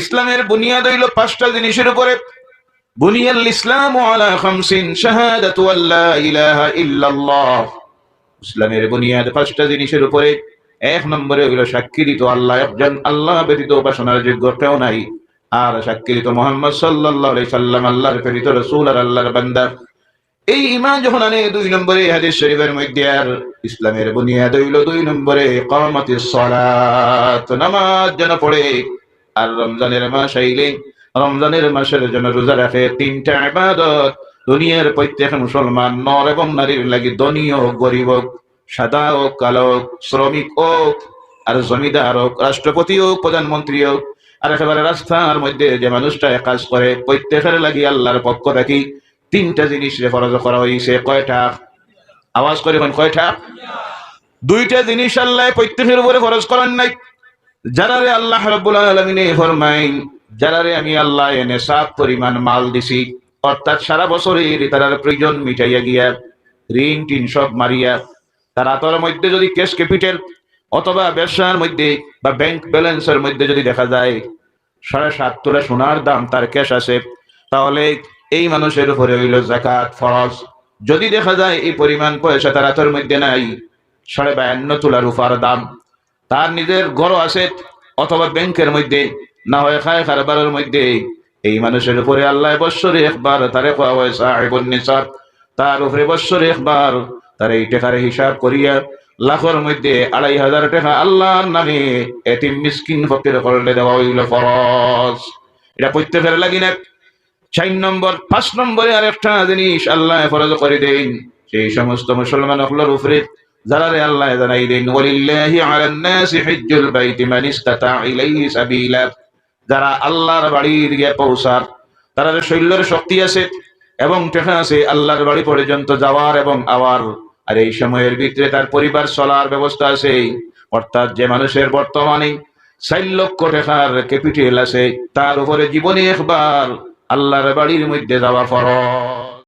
ইসলামের বুনিয়াদ হইল পাঁচটা জিনিসের উপরে। বুনিয়াল ইসলাম আলা খামসিন শাহাদাতু আল্লা ইলাহা ইল্লাল্লাহ। ইসলামের বুনিয়াদ পাঁচটা জিনিসের উপরে। এক নম্বরে হইল সাক্ষী দিত আল্লাহ, একজন আল্লাহ ব্যতীত উপাসনার যোগ্য কেউ নাই। আর সাক্ষী দিত মোহাম্মদ সাল্লাল্লাহু আলাইহি সাল্লাম আল্লাহর প্রেরিত রাসূল আর আল্লাহর বান্দা। এই ইমান যখন আনে দুই নম্বরে হাদিস শরীফের মধ্যে, আর ইসলামের বুনিয়াদ হইল দুই নম্বরে কামাতিস সালাত, নামাজ যেন পড়ে। আর রমজানের মাস আইলে রমজানের মাসের জন্য রোজা রাখে তিনটা ইবাদত। দুনিয়ার প্রত্যেক মুসলমান নর এবং নারীর লাগি ধনী হোক, গরিব হোক, সাদা হোক, কালো হোক, শ্রমিক হোক, আর জমিদার হোক, রাষ্ট্রপতি হোক, প্রধানমন্ত্রী হোক, আর একেবারে রাস্তার মধ্যে যে মানুষটা কাজ করে, প্রত্যেকের লাগি আল্লাহর পক্ষ থাকি তিনটা জিনিস ফরজ করা হয়েছে কয়টা? আওয়াজ করে কয়টা? দুইটা জিনিস আল্লাহ প্রত্যেকের উপরে ফরজ করেন নাই। যারা রে আল্লাহ রব্বুল আলমিনে ফরমাইন, যারা রে আমি আল্লাহ এনে সাত পরিমাণ মাল দিছি, অর্থাৎ সারা বছরের তারার প্রয়োজন মিটাইয়া গিয়া, ঋণ টিন সব মারিয়া, তারা তোর মধ্যে যদি ক্যাশ ক্যাপিটাল অথবা ব্যবসার মধ্যে বা ব্যাংক ব্যালেন্সের মধ্যে যদি দেখা যায়, সাড়ে সাত তোলা সোনার দাম তার ক্যাশ আছে, তাহলে এই মানুষের উপরে হইল জাকাত, ফরজ। যদি দেখা যায় এই পরিমাণ পয়সা তার হাতের মধ্যে নাই, সাড়ে বায়ান্ন তোলা রুফার দাম। তার নিজের গড় আছে অথবা ব্যাংকের মধ্যে, না হয় খায় কারবারের মধ্যে। এই মানুষের উপরে আল্লাহ বৎসরে একবার তারে সাহেবুন তার উপরে বৎসরে একবার তার এই টাকার হিসাব করিয়া লাখের মধ্যে আড়াই হাজার টাকা আল্লাহর নামে এতিম মিসকিন ফকির করলে দেওয়া হইল ফরজ। এটা প্রত্যেকের লাগি না। চার নম্বর, পাঁচ নম্বরে আর একটা জিনিস আল্লাহ ফরজ করে দেন। সেই সমস্ত মুসলমান হকলের উপরে যারা রে আল্লাহ জানাই দেন, ওয়ালিল্লাহি আলান নাসি হিজ্জুল বাইতি মান ইসতাতা ইলাইহি সাবিলা। যারা আল্লাহর বাড়ির গিয়ে পৌঁছার, তারা শৈল্যের শক্তি আছে এবং টেকা আছে আল্লাহর বাড়ি পর্যন্ত যাওয়ার এবং আওয়ার। আর এই সময়ের ভিতরে তার পরিবার চলার ব্যবস্থা আছে। অর্থাৎ যে মানুষের বর্তমানে চার লক্ষ টাকার ক্যাপিটাল আছে, তার উপরে জীবনে একবার আল্লাহর বাড়ির মধ্যে যাওয়া ফরজ।